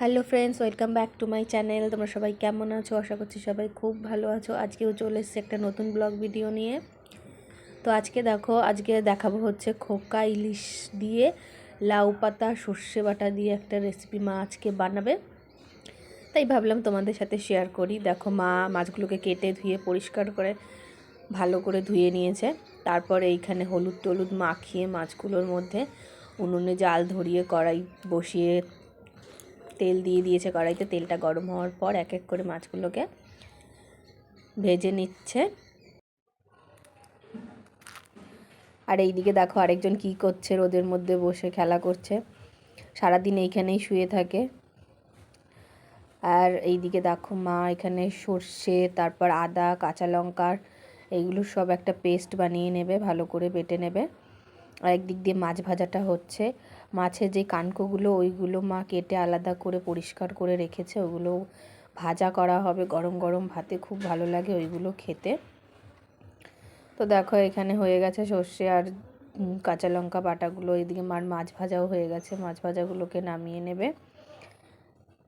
Hello friends, welcome back to my channel. তোমরা সবাই কেমন আছো? আশা করছি সবাই খুব ভালো আছো। আজকেও চলে এসেছি একটা নতুন ব্লগ ভিডিও নিয়ে। তো আজকে দেখো, আজকে দেখাবো হচ্ছে খোকা ইলিশ দিয়ে লাউ পাতা, সর্ষে বাটা দিয়ে একটা রেসিপি মা আজকে বানাবে। তাই ভাবলাম তোমাদের সাথে শেয়ার করি। দেখো মা মাছগুলোকে কেটে ধুয়ে পরিষ্কার করে, ভালো করে ধুয়ে নিয়েছে। তারপর এইখানে হলুদ টলুদ মাখিয়ে মাছগুলোর মধ্যে উনুনে জাল ধরিয়ে কড়াই বসিয়ে তেল দিয়ে দিয়েছে কড়াইতে। তেলটা গরম হওয়ার পর এক এক করে মাছগুলোকে ভেজে নিচ্ছে। আর এইদিকে দেখো আরেকজন কি করছে, রোদের মধ্যে বসে খেলা করছে। সারাদিন এইখানেই শুয়ে থাকে। আর এইদিকে দেখো মা এখানে সর্ষে, তারপর আদা, কাঁচা লঙ্কার এইগুলো সব একটা পেস্ট বানিয়ে নেবে, ভালো করে বেটে নেবে। আর একদিক দিয়ে মাছ ভাজাটা হচ্ছে। মাছের যে কানকোগুলো, ওইগুলো মা কেটে আলাদা করে পরিষ্কার করে রেখেছে। ওগুলো ভাজা করা হবে গরম গরম ভাতে, খুব ভালো লাগে ওইগুলো খেতে। তো দেখো এখানে হয়ে গেছে সর্ষে আর কাঁচা লঙ্কা বাটাগুলো। এদিকে মার মাছ ভাজাও হয়ে গেছে। মাছ ভাজাগুলোকে নামিয়ে নেবে।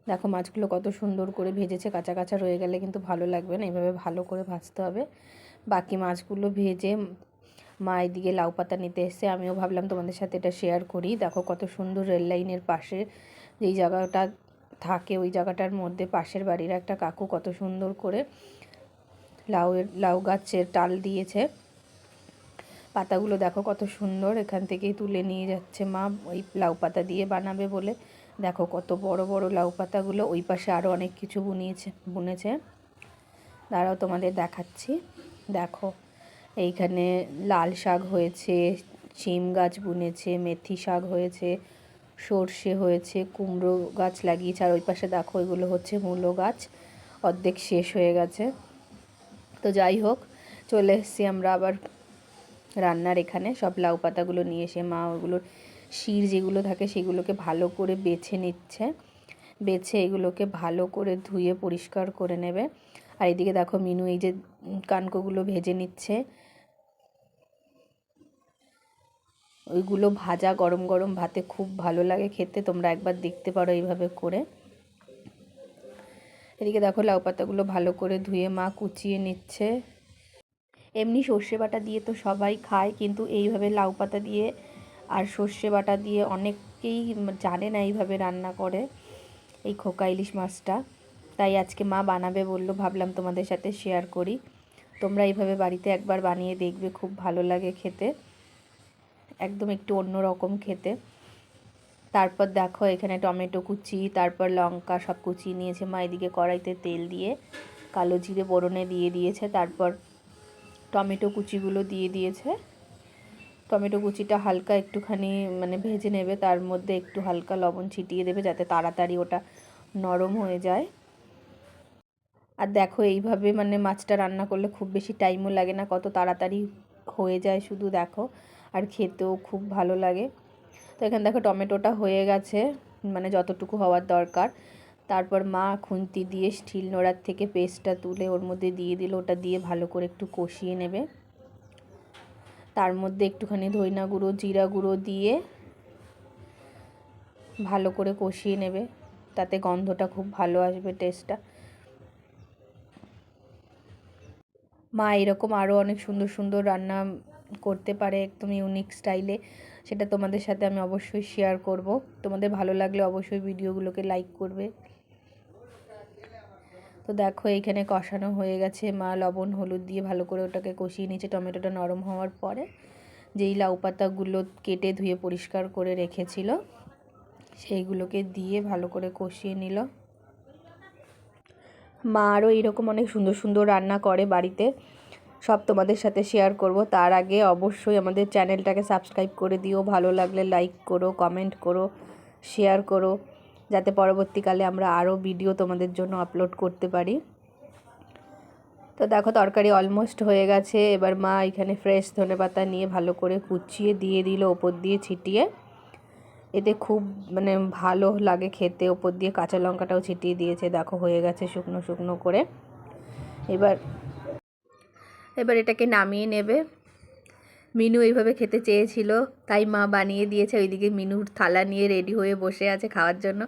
দেখো মাছগুলো কত সুন্দর করে ভেজেছে, কাঁচা কাঁচা রয়ে গেলে কিন্তু ভালো লাগবে না। এইভাবে ভালো করে ভাজতে হবে। বাকি মাছগুলো ভেজে মা এদিকে লাউ পাতা নিতে এসছে। আমিও ভাবলাম তোমাদের সাথে এটা শেয়ার করি। দেখো কত সুন্দর রেল লাইনের পাশে যেই জায়গাটা থাকে, ওই জায়গাটার মধ্যে পাশের বাড়ির একটা কাকু কত সুন্দর করে লাউয়ের, লাউ গাছের টাল দিয়েছে। পাতাগুলো দেখো কত সুন্দর, এখান থেকেই তুলে নিয়ে যাচ্ছে মা। ওই লাউ পাতা দিয়ে বানাবে বলে। দেখো কত বড় বড় লাউ পাতাগুলো, ওই পাশে আরও অনেক কিছু বুনিয়েছে, বুনেছে। দাঁড়াও তোমাদের দেখাচ্ছি। দেখো এইখানে লাল শাক হয়েছে, শিম গাছ বুনেছে, মেথি শাক হয়েছে, সর্ষে হয়েছে, কুমড়ো গাছ লাগিয়েছে, আর ওই পাশে দেখো এগুলো হচ্ছে মূলো গাছ। অর্ধেক শেষ হয়ে গেছে। তো যাই হোক, চলে এসেছি আমরা আবার রান্নার এখানে। সব লাউ পাতাগুলো নিয়ে এসে মা ওগুলোর শির যেগুলো থাকে সেগুলোকে ভালো করে বেছে নিচ্ছে। বেছে এগুলোকে ভালো করে ধুয়ে পরিষ্কার করে নেবে। আর এদিকে দেখো মিনু এই যে কানকোগুলো ভেজে নিচ্ছে। ওইগুলো ভাজা গরম গরম ভাতে খুব ভালো লাগে খেতে, তোমরা একবার দেখতে পারো এইভাবে করে। এদিকে দেখো লাউ পাতাগুলো ভালো করে ধুয়ে মা কুচিয়ে নিচ্ছে। এমনি সর্ষে বাটা দিয়ে তো সবাই খায়, কিন্তু এইভাবে লাউ পাতা দিয়ে আর সর্ষে বাটা দিয়ে অনেকেই জানে না এইভাবে রান্না করে এই খোকা ইলিশ মাছটা। তাই আজকে মা বানাবে বলল, ভাবলাম তোমাদের সাথে শেয়ার করি। তোমরা এইভাবে বাড়িতে একবার বানিয়ে দেখবে, খুব ভালো লাগে খেতে। একদম একটু অন্য রকম খেতে। তারপর দেখো এখানে টমেটো কুচি, তারপর লঙ্কা সব কুচি নিয়েছে মা, এদিকে কড়াইতে তেল দিয়ে কালো জিরে বরণে দিয়ে দিয়েছে, তারপর টমেটো কুচিগুলো দিয়ে দিয়েছে। টমেটো কুচিটা হালকা একটুখানি মানে ভেজে নেবে, তার মধ্যে একটু হালকা লবণ ছিটিয়ে দেবে যাতে তাড়াতাড়ি ওটা নরম হয়ে যায়। আর দেখো এইভাবে মানে মাছটা রান্না করলে খুব বেশি টাইমও লাগে না, কত তাড়াতাড়ি হয়ে যায় শুধু দেখো। আর খেতেও খুব ভালো লাগে। তো এখানে দেখো টমেটোটা হয়ে গেছে মানে যতটুকু হওয়ার দরকার। তারপর মা খুন্তি দিয়ে স্টিল নোড়ার থেকে পেস্টটা তুলে ওর মধ্যে দিয়ে দিল, ওটা দিয়ে ভালো করে একটু কষিয়ে নেবে। তার মধ্যে একটুখানি ধইনা গুঁড়ো, জিরা গুঁড়ো দিয়ে ভালো করে কষিয়ে নেবে, তাতে গন্ধটা খুব ভালো আসবে টেস্টটা মা এরকম আরও অনেক সুন্দর সুন্দর রান্না করতে পারে একদম ইউনিক স্টাইলে সেটা তোমাদের সাথে আমি অবশ্যই শেয়ার করব। তোমাদের ভালো লাগলে অবশ্যই ভিডিওগুলোকে লাইক করবে। তো দেখো, এইখানে কষানো হয়ে গেছে মা লবণ, হলুদ দিয়ে ভালো করে ওটাকে কষিয়ে নিয়েছে। টমেটোটা নরম হওয়ার পরে যেই লাউ পাতাগুলো কেটে ধুয়ে পরিষ্কার করে রেখেছিল, সেইগুলোকে দিয়ে ভালো করে কষিয়ে নিল। মা আরও এরকম অনেক সুন্দর সুন্দর রান্না করে বাড়িতে। সব তোমাদের সাথে শেয়ার করব। তার আগে অবশ্যই আমাদের চ্যানেলটাকে সাবস্ক্রাইব করে দিও। ভালো লাগলে লাইক করো কমেন্ট করো শেয়ার করো, যাতে পরবর্তীকালে আমরা আরও ভিডিও তোমাদের জন্য আপলোড করতে পারি। তো দেখো তরকারি অলমোস্ট হয়ে গেছে। এবার মা এখানে ফ্রেশ ধনে পাতা নিয়ে ভালো করে কুচিয়ে দিয়ে দিল ওপর দিয়ে ছিটিয়ে। এতে খুব মানে ভালো লাগে খেতে। ওপর দিয়ে কাঁচা লঙ্কাটাও ছিটিয়ে দিয়েছে। দেখো হয়ে গেছে শুকনো শুকনো করে। এবার এবার এটাকে নামিয়ে নেবে। মিনু এইভাবে খেতে চেয়েছিল, তাই মা বানিয়ে দিয়েছে। ওইদিকে মিনুর থালা নিয়ে রেডি হয়ে বসে আছে খাওয়ার জন্য।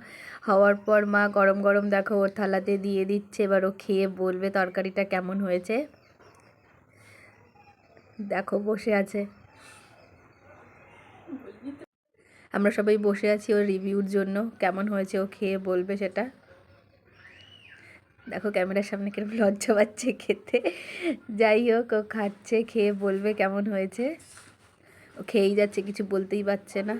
হওয়ার পর মা গরম গরম দেখো, ওর থালাতে দিয়ে দিচ্ছে, এবার ও খেয়ে বলবে তরকারিটা কেমন হয়েছে। দেখো, বসে আছে। আমরা সবাই বসে আছি ওর রিভিউর জন্য। কেমন হয়েছে ও খেয়ে বলবে সেটা। দেখো ক্যামেরার সামনে কীরকম লজ্জা পাচ্ছে খেতে। যাই হোক, ও খাচ্ছে, খেয়ে বলবে কেমন হয়েছে। ও খেয়েই যাচ্ছে, কিছু বলতেই পারছে না।